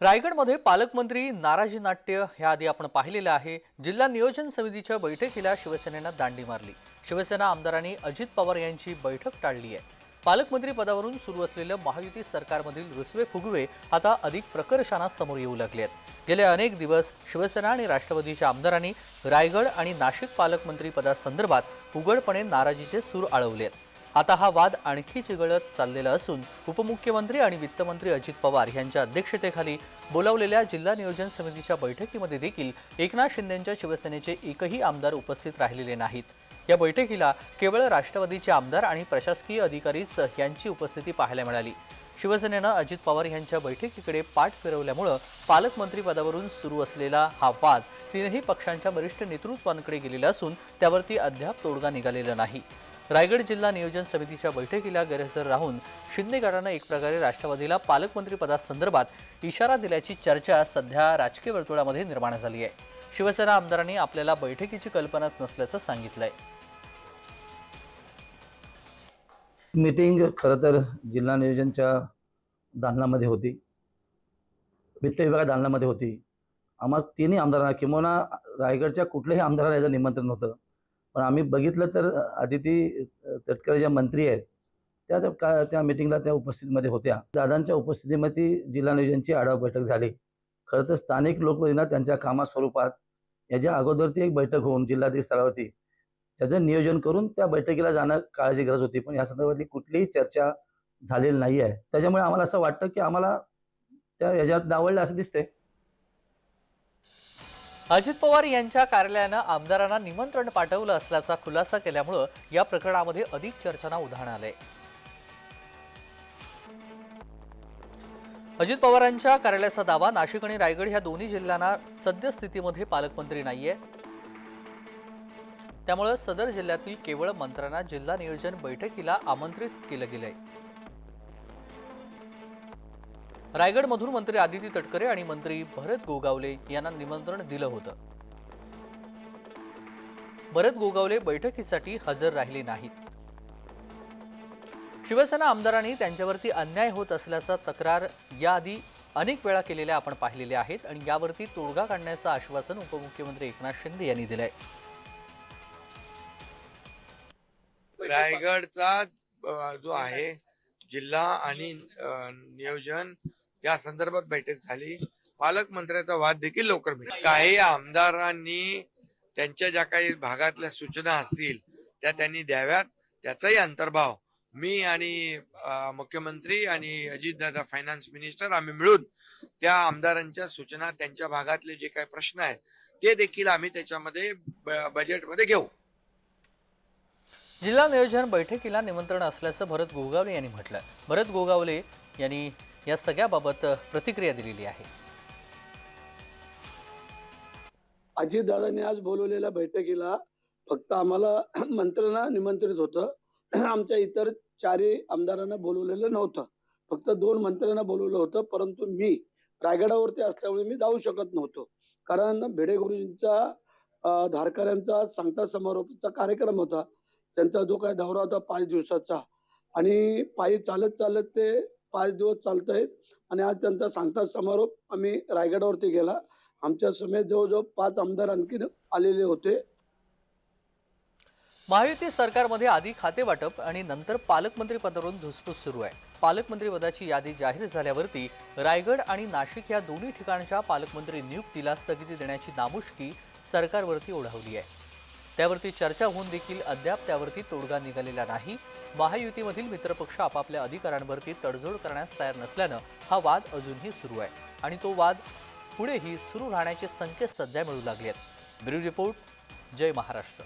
रायगडमध्ये पालकमंत्री नाराजी नाट्य ह्याआधी आपण पाहिलेलं आहे. जिल्हा नियोजन समितीच्या बैठकीला शिवसेनेनं दांडी मारली. शिवसेना आमदारांनी अजित पवार यांची बैठक टाळली आहे. पालकमंत्री पदावरून सुरू असलेलं महायुती सरकारमधील रुसवे फुगवे आता अधिक प्रकर्षानं समोर येऊ लागले आहेत. गेले अनेक दिवस शिवसेना आणि राष्ट्रवादीच्या आमदारांनी रायगड आणि नाशिक पालकमंत्री पदासंदर्भात उघडपणे नाराजीचे सूर आळवले आहेत. आता हा वाद आणखी चिघळत चाललेला असून उपमुख्यमंत्री आणि वित्तमंत्री अजित पवार यांच्या अध्यक्षतेखाली बोलावलेल्या जिल्हा नियोजन समितीच्या बैठकीमध्ये देखील एकनाथ शिंदेंच्या शिवसेनेचे एकही आमदार उपस्थित राहिलेले नाहीत. या बैठकीला केवळ राष्ट्रवादीचे आमदार आणि प्रशासकीय अधिकारीच यांची उपस्थिती पाहायला मिळाली. शिवसेनेनं अजित पवार यांच्या बैठकीकडे पाठ फिरवल्यामुळं पालकमंत्रीपदावरून सुरू असलेला हा वाद तीनही पक्षांच्या वरिष्ठ नेतृत्वांकडे गेलेला असून त्यावरती अद्याप तोडगा निघालेला नाही. रायगड जिल्हा नियोजन समितीच्या बैठकीला गैरहजर राहून शिंदे गटानं एक प्रकारे राष्ट्रवादीला पालकमंत्री पदासंदर्भात इशारा दिल्याची चर्चा सध्या राजकीय वर्तुळामध्ये निर्माण झाली आहे. शिवसेना आमदारांनी आपल्याला बैठकीची कल्पनाच नसल्याचं सांगितलंय. मीटिंग खरं तर जिल्हा नियोजनच्या दालनामध्ये होती. वित्त विभाग दालनामध्ये होती. आम्हाला तिन्ही आमदारांना किंवा रायगडच्या कुठल्याही आमदाराला याचं निमंत्रण होतं पण आम्ही बघितलं तर आदिती तटकरे ज्या मंत्री आहेत त्या त्या का त्या मिटिंगला त्या उपस्थितीमध्ये होत्या. दादांच्या उपस्थितीमध्ये जिल्हा नियोजनची आढावा बैठक झाली. खरं तर स्थानिक लोकप्रतिनिधींना त्यांच्या कामा स्वरूपात याच्या अगोदर ती एक बैठक होऊन जिल्हाधिकारी स्तरावरती त्याचं नियोजन करून त्या बैठकीला जाणं काळाची गरज होती. पण या संदर्भातली कुठलीही चर्चा झालेली नाही आहे त्याच्यामुळे आम्हाला असं वाटतं की आम्हाला त्या याच्यात डावळलं असं दिसतंय. अजित पवार यांच्या कार्यालयानं आमदारांना निमंत्रण पाठवलं असल्याचा खुलासा केल्यामुळं या प्रकरणामध्ये अधिक चर्चांना उधाण आलंय. अजित पवारांच्या कार्यालयाचा दावा नाशिक आणि रायगड ह्या दोन्ही जिल्ह्यांना सद्यस्थितीमध्ये पालकमंत्री नाहीये. त्यामुळं सदर जिल्ह्यातील केवळ मंत्र्यांना जिल्हा नियोजन बैठकीला आमंत्रित केलं गेलंय. रायगडमधून मंत्री आदिती तटकरे आणि मंत्री भरत गोगावले यांना निमंत्रण दिलं होतं. भरत गोगावले बैठकीसाठी हजर राहिले नाहीत. शिवसेना आमदारांनी त्यांच्यावरती अन्याय होत असल्याचा तक्रार याआधी अनेक वेळा केलेल्या आपण पाहिलेल्या आहेत आणि यावरती तोडगा काढण्याचं आश्वासन उपमुख्यमंत्री एकनाथ शिंदे यांनी दिलंय. रायगडचा जो आहे जिल्हा आणि नियोजन त्या संदर्भात बैठक झाली. पालकमंत्र्याचा वाद देखील लवकर मिळेल काही आमदारांनी त्यांच्या ज्या काही भागातल्या सूचना असतील त्या त्यांनी द्याव्यात. त्याचाही अंतर्भाव मी आणि मुख्यमंत्री आणि अजितदादा फायनान्स मिनिस्टर आम्ही मिळून त्या आमदारांच्या सूचना त्यांच्या भागातले जे काही प्रश्न आहेत ते देखील आम्ही त्याच्यामध्ये ब- बजेटमध्ये घेऊ. जिल्हा नियोजन बैठकीला निमंत्रण असल्याचं भरत गोगावले यांनी म्हटलं भरत गोगावले यांनी या सगळ्याबाबत प्रतिक्रिया दिलेली आहे. अजितदादांनी आज बोलवलेल्या बैठकीला फक्त आम्हाला मंत्र्यांना निमंत्रित होतं. आमच्या इतर चारही आमदारांना बोलवलेलं नव्हतं. फक्त दोन मंत्र्यांना बोलवलं होतं परंतु मी रायगडावरती असल्यामुळे मी जाऊ शकत नव्हतो. कारण भिडे गुरुजींचा धारकऱ्यांचा सांगता समारोपचा कार्यक्रम होता. त्यांचा जो काय दौरा होता पाच दिवसाचा. आणि पायी चालत चालत ते पाच दिवस चालत आहेत आणि आज त्यांचा सांगता समारोप आम्ही रायगडावरती गेला. आमच्या समेत जवळजवळ पाच आमदार आणखी आलेले होते. महायुती सरकारमध्ये आधी खाते वाटप आणि नंतर पालकमंत्री पदावरून धुसफूस सुरू आहे. पालकमंत्री पदाची यादी जाहीर झाल्यावरती रायगड आणि नाशिक या दोन्ही ठिकाणच्या पालकमंत्री नियुक्तीला स्थगिती देण्याची नामुष्की सरकारवरती ओढावली आहे. त्यावरती चर्चा होऊन देखील अद्याप त्यावरती तोडगा निघालेला नाही. महायुतीमधील मित्रपक्ष आपापल्या अधिकारांवरती तडजोड करण्यास तयार नसल्यानं हा वाद अजूनही सुरू आहे. आणि तो वाद पुढेही सुरू राहण्याचे संकेत सध्या मिळू लागले आहेत ब्युरो रिपोर्ट जय महाराष्ट्र.